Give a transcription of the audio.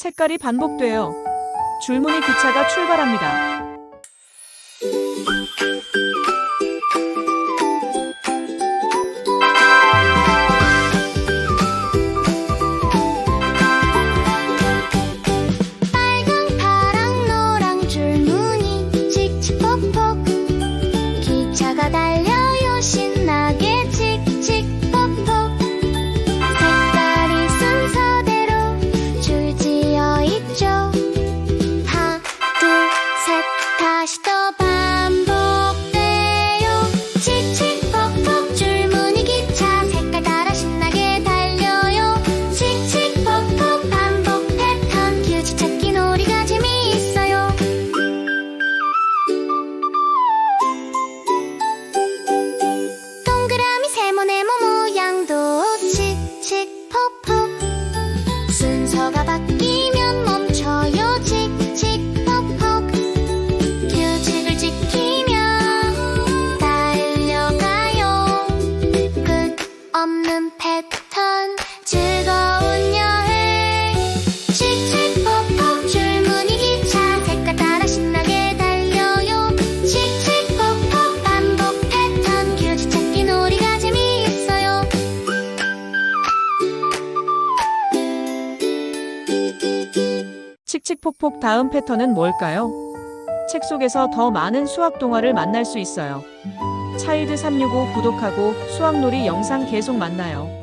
색깔이 반복돼요. 줄무늬 기차가 출발합니다. 세모네모 모양도 칙칙 폭폭 순서가 바뀌면 멈춰요 칙칙 폭폭 규칙을 지키며 달려가요. 끝 없는 패턴 칙칙폭폭 다음 패턴은 뭘까요? 책 속에서 더 많은 수학 동화를 만날 수 있어요. 차일드 365 구독하고 수학놀이 영상 계속 만나요.